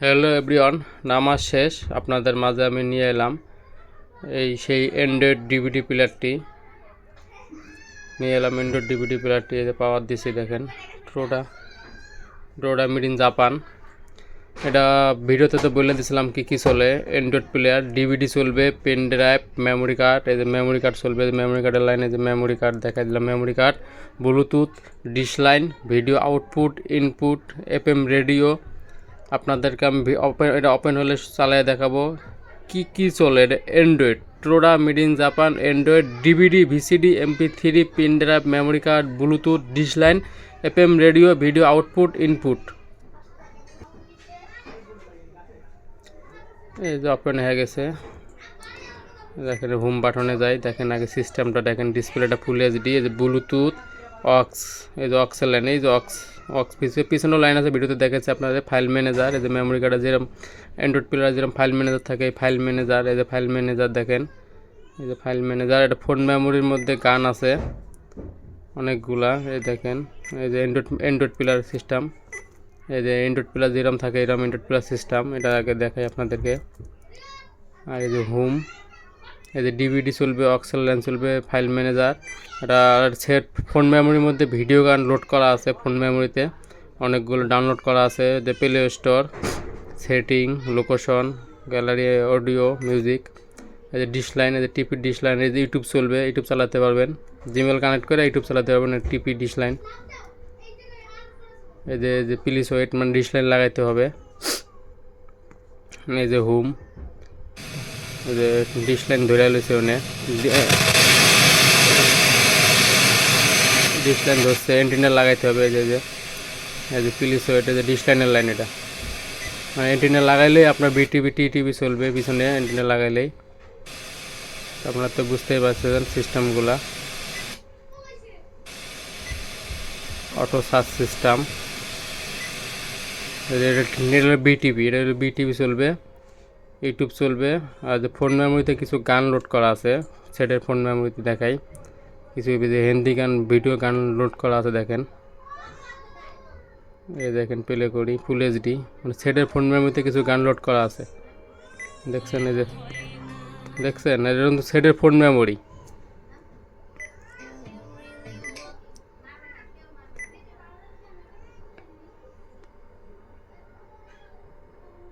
Hello everyone নামাজ শেষ, আপনাদের মাঝে আমি নিয়ে এলাম এই সেই অ্যান্ড্রয়েড ডিভিডি প্লেয়ারটি নিয়ে এলাম অ্যান্ড্রয়েড ডিভিডি প্লেয়ারটি যে পাওয়ার দিছি দেখেন ট্রোডা ট্রোডা মেড ইন জাপান এটা ভিডিওতে তো বলে দিয়েছিলাম কি কি চলে অ্যান্ড্রয়েড প্লেয়ার ডিভিডি চলবে পেন ড্রাইভ মেমোরি কার্ড এই যে মেমোরি কার্ড চলবে মেমোরি কার্ডের লাইনে যে মেমোরি কার্ড দেখাই দিলাম memory card bluetooth dish line video output input FM radio আপনাদেরকে আমি ওপেন এটা ওপেন হলে চালিয়ে দেখাবো। কি কি চলে? এটা Android ট্রোডা made in Japan android DVD VCD MP three pen drive memory card bluetooth dish line FM radio video output input এই যে ওপেন হয়ে গেছে। দেখেন হোম বাটনে যাই, দেখেন আগে সিস্টেমটা দেখেন ডিসপ্লেটা ফুল এইচডি ব্লুটুথ অক্স, এই যে অক্সের লাইন এই যে অক্স অক্স পিছনে পিছনেও লাইন আছে, ভিডিওতে দেখেছে আপনাদের ফাইল ম্যানেজার এই যে মেমোরি কার্ডে যেরকম অ্যান্ড্রয়েড প্লেয়ার যেরকম ফাইল ম্যানেজার থাকে, এই ফাইল ম্যানেজার এই যে ফাইল ম্যানেজার দেখেন, এই যে ফাইল ম্যানেজার এটা ফোন মেমোরির মধ্যে গান আছে, অনেকগুলা, এই দেখেন, এই যে অ্যান্ড্রয়েড অ্যান্ড্রয়েড প্লেয়ার সিস্টেম এই যে অ্যান্ড্রয়েড প্লাস যেরকম থাকে এরকম অ্যান্ড্রয়েড প্লাস সিস্টেম এটা আগে দেখাই আপনাদেরকে, আর এই যে হোম এই যে ডিভিডি চলবে অক্সেল লাইন চলবে ফাইল ম্যানেজার এটা সেট ফোন মেমোরির মধ্যে ভিডিও গান লোড করা আছে ফোন মেমোরিতে অনেকগুলো ডাউনলোড করা আছে, যে play store setting location gallery audio music এই যে ডিশ লাইন এই যে টিপি ডিশ লাইন এই যে ইউটিউব চলবে ইউটিউব চালাতে পারবেন। জিমেল কানেক্ট করে ইউটিউব চালাতে পারবেন টিপি ডিশ লাইন এই যে যে প্লিজ ওয়েট মানে ডিশ লাইন লাগাইতে হবে। এই যে হোম যে ডিশ লাইন ধরে লইছে ওনে ডিশ লাইন ধরছে এন্টিনা লাগাইতে হবে যে যে, এই যে ওয়েট এই যে ডিশ লাইনের লাইন এটা। মানে এন্টিনা লাগাইলেই আপনার বিটিভি টি টিভি চলবে, পিছনে এন্টিনা লাগাইলেই। আপনারা তো বুঝতেই পারছেন সিস্টেমগুলা অটো সার্চ সিস্টেম এটা বিটিভি এটা হলো বিটিভি চলবে। ইউটিউব চলবে। আর যে ফোন মেমোরিতে কিছু গান লোড করা আছে সেটের ফোন মেমোরিতে দেখাই। কিছু হিন্দি গান ভিডিও গান লোড করা আছে দেখেন। এই দেখেন প্লে করি ফুল এইচডি মানে সেটের ফোন মেমোরিতে কিছু গান লোড করা আছে। দেখছেন এই যে, দেখছেন? কিন্তু সেটের ফোন মেমোরি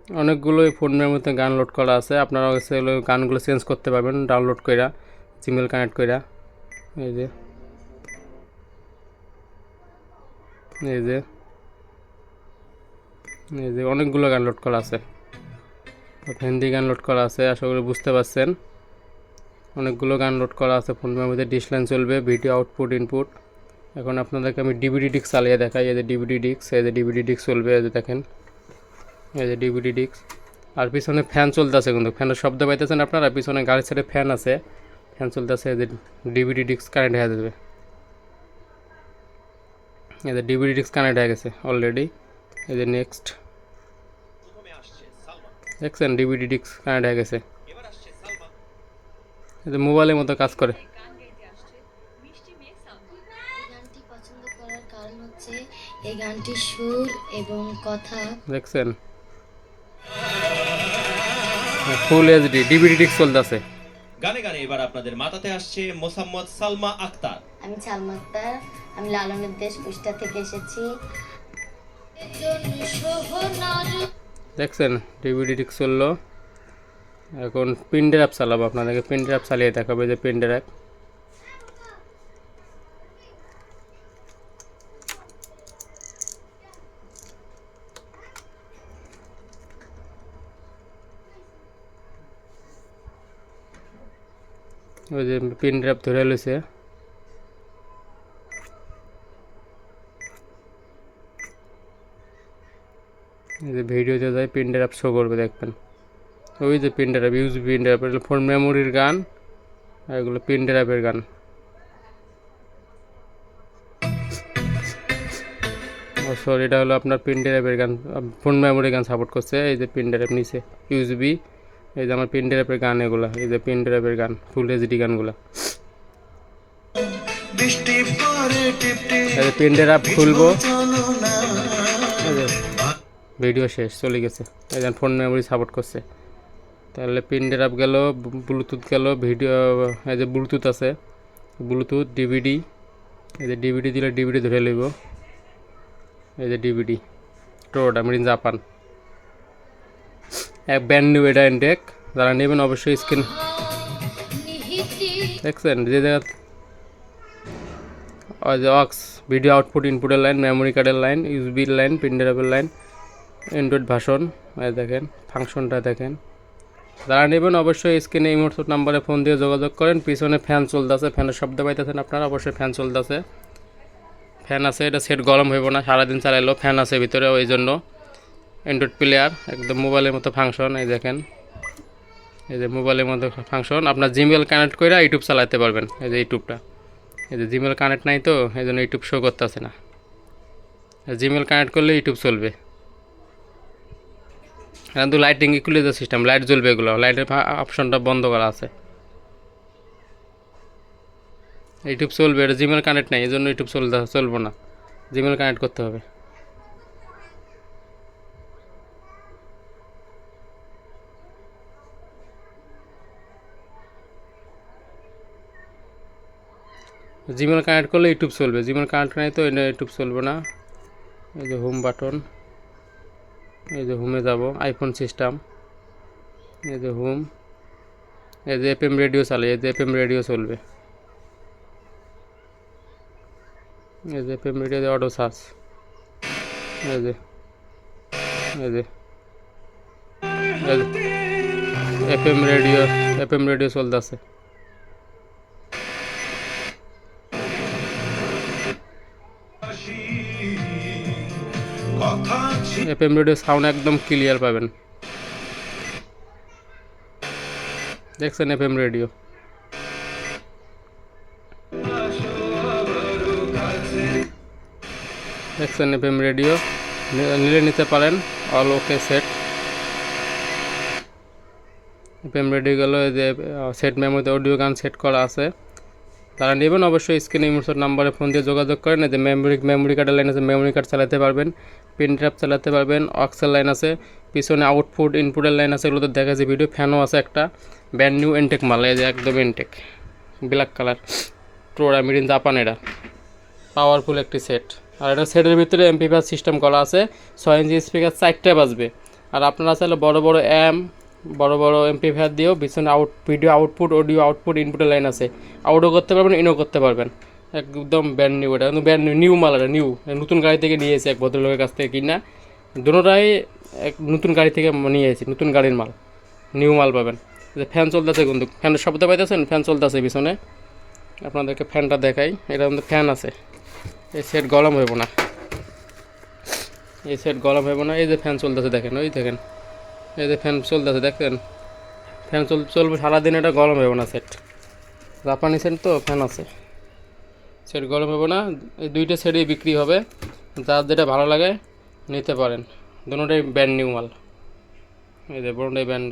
অনেকগুলোই ফোনের মধ্যে গান লোড করা আছে। আপনারা সেগুলো গানগুলো চেঞ্জ করতে পারবেন ডাউনলোড কইরা জিমেল কানেক্ট কইরা। এই যে। এই যে। এই যে, অনেকগুলো গান লোড করা আছে। হিন্দি গান লোড করা আছে, আশা করি বুঝতে পারছেন। অনেকগুলো গান লোড করা আছে ফোনের মধ্যে ডিশ লাইন চলবে ভিডিও আউটপুট ইনপুট এখন আপনাদেরকে আমি ডিভিডি ডিস্ক চালিয়ে দেখাই, এই যে ডিভিডি ডিস্ক এই যে ডিভিডি ডিস্ক চলবে, এই যে দেখেন। এই যে ডিভিডি ডিস্ক আর পিছনে ফ্যান চলতেছে কিন্তু ফ্যানের শব্দ পাইতেছেন আপনারা পিছনে গাড়ির সাইডে ফ্যান আছে। ফ্যান চলতেছে যে ডিভিডি ডিস্ক কানেক্ট হয়ে যাবে। এই যে ডিভিডি ডিস্ক কানেক্ট হয়ে গেছে অলরেডি এই যে নেক্সট দেখছেন ডিভিডি ডিস্ক কানেক্ট হয়ে গেছে। এই যে মোবাইলের মতো কাজ করে। এই গানটির সুর এবং কথা। দেখছেন? ফুল এইচডি ডিভিডি ডিস্ক চলতেছে। গানে গানে এবার আপনাদের মাথাতে আসছে মোসাম্মদ সালমা আক্তার। আমি সালমা আক্তার আমি লালনের দেশ কুষ্টা থেকে এসেছি। দেখছেন ডিভিডি ডিস্ক চলল। এখন পিন ড্রাইভ চালাবো আপনাদেরকে পিন ড্রাইভ চালিয়ে দেখাবে যে পিন ড্রাইভ ওই যে পিন ড্রাইভ ধরে লইছে। যে ভিডিওতে যায় পিন ড্রাইভ শো করবে, দেখবেন। ওই যে pen drive use pen drive এগুলো ফোন মেমোরির গান, আর এগুলো পিন ড্রাইভের গান। সরি এটা হলো আপনার পিন ড্রাইভের গান ফোন মেমোরি গান সাপোর্ট করছে, এই যে পিন ড্রাইভ নিচে ইউজবি এই যে আমার পিন ড্রাইভের গান এগুলো এই যে পিন ড্রাইভের গান ফুল এইচডি গানগুলো। পিন ড্রাইভ খুলবো। ভিডিও শেষ চলে গেছে। এই যেন ফোন মেমোরি সাপোর্ট করছে। তাহলে পিন ড্রাইভ গেল ব্লুটুথ গেল ভিডিও এই যে ব্লুটুথ আছে। ব্লুটুথ ডিভিডি এই যে ডিভিডি দিলে ডিভিডি ধরে লইব। এই যে ডিভিডি মেড ইন জাপান এক ব্যান্ড নিউ এটা ইনটেক যারা নেবেন অবশ্যই স্ক্রিন দেখছেন? যে জায়গা অক্স ভিডিও আউটপুট, ইনপুটের লাইন, মেমোরি কার্ডের লাইন ইউসবির লাইন প্রিন্টারেবল লাইন, অ্যান্ড্রয়েড ভাষণ দেখেন, ফাংশনটা দেখেন। যারা নেবেন অবশ্যই স্ক্রিনে এই মুহূর্তে নাম্বারে ফোন দিয়ে যোগাযোগ করেন। পিছনে ফ্যান চলতেছে, ফ্যানের শব্দ পাইতেছেন আপনারা, অবশ্যই ফ্যান চলতেছে। ফ্যান আছে, এটা সেট গরম হইব না, সারাদিন চালাইলো ফ্যান আছে ভিতরে, ওই জন্য। অ্যান্ড্রয়েড প্লেয়ার একদম মোবাইলের মতো ফাংশন এই দেখেন। এই যে মোবাইলের মতো ফাংশন আপনার জিমেল কানেক্ট করে ইউটিউব চালাতে পারবেন, এই যে ইউটিউবটা এই যে জিমেল কানেক্ট নাই তো এই জন্য ইউটিউব শো করতেছে না। জিমেল কানেক্ট করলে ইউটিউব চলবে। কিন্তু লাইটিং ইকুলাইজার সিস্টেম লাইট জ্বলবে এগুলো লাইটের অপশনটা বন্ধ করা আছে। ইউটিউব চলবে, এটা জিমেল কানেক্ট নাই এই জন্য ইউটিউব চলতে চলবো না। জিমেল কানেক্ট করতে হবে। জিমেল কানেক্ট করলে ইউটিউব চলবে। জিমেল কানেক্ট নাই তো ইউটিউব চলবে না। এই যে হোম বাটন এই যে হোমে যাব আইফোন সিস্টেম এই যে হোম এই যে এফএম রেডিও চালে, এই যে এফএম রেডিও চলবে। এই যে এফএম রেডিও অটো সার্চ এই যে এই যে এফএম রেডিও এফএম রেডিও চলতেছে। এফএম রেডিও সাউন্ড একদম ক্লিয়ার পাবেন। দেখছেন এফএম রেডিও দেখছেন এফএম রেডিও নিলে নিতে পারেন all okay set FM radio গেল যে সেট মেমোরিতে অডিও গান সেট করা আছে। তারা নেবেন, অবশ্যই স্ক্রিনে ইমোশন নাম্বারে ফোন দিয়ে যোগাযোগ করেন। যে মেমোরি মেমোরি কার্ডের লাইন আছে, মেমোরি কার্ড চালাতে পারবেন, পেন ড্রাইভ চালাতে পারবেন, অক্সেল লাইন আছে, পিছনে আউটপুট, ইনপুটের লাইন আছে, এগুলোতে দেখা যায় ভিডিও, ফ্যানও আছে একটা ব্যান্ড নিউ এনটেক মাল, এই যে একদম এনটেক, ব্ল্যাক কালার টোরা মিডিন জাপান এটা, পাওয়ারফুল একটি সেট। আর এটা সেটের ভিতরে এমপিফার সিস্টেম করা আছে, ছয় ইঞ্চি স্পিকার, চারটে বাজবে। আর আপনারা চাইলে বড় বড় অ্যাম বড় বড় এমপিফার দিয়েও পিছনে out video output audio output ইনপুটের লাইন আছে। আউটও করতে পারবেন ইনও করতে পারবেন। একদম ব্যান্ড নিউ এটা কিন্তু নিউ মাল এটা নিউ নতুন গাড়ি থেকে নিয়ে এসেছি এক ভদ্রলোকের কাছ থেকে কিনা। দুটোটাই এক নতুন গাড়ি থেকে নিয়ে এসেছি, নতুন গাড়ির মাল। নিউ মাল পাবেন। যে ফ্যান চলতেছে কিন্তু ফ্যানের শব্দ পাইতেছেন? ফ্যান চলতেছে পিছনে। আপনাদেরকে ফ্যানটা দেখাই। এটা কিন্তু ফ্যান আছে। এই সেট গরম হইব না। এই সেট গরম হইব না। এই যে ফ্যান চলতেছে দেখেন, ওই দেখেন। এই যে ফ্যান চলতেছে, দেখেন। ফ্যান চল, চলবে সারাদিন, এটা গরম হবে না সেট জাপানি সেট তো, ফ্যান আছে। সেট গরম হবে না, এই দুইটা সেটই বিক্রি হবে। যার যেটা ভালো লাগে, নিতে পারেন। দুটাই ব্র্যান্ড নিউ মাল। এই যে বড়টাই ব্যান্ড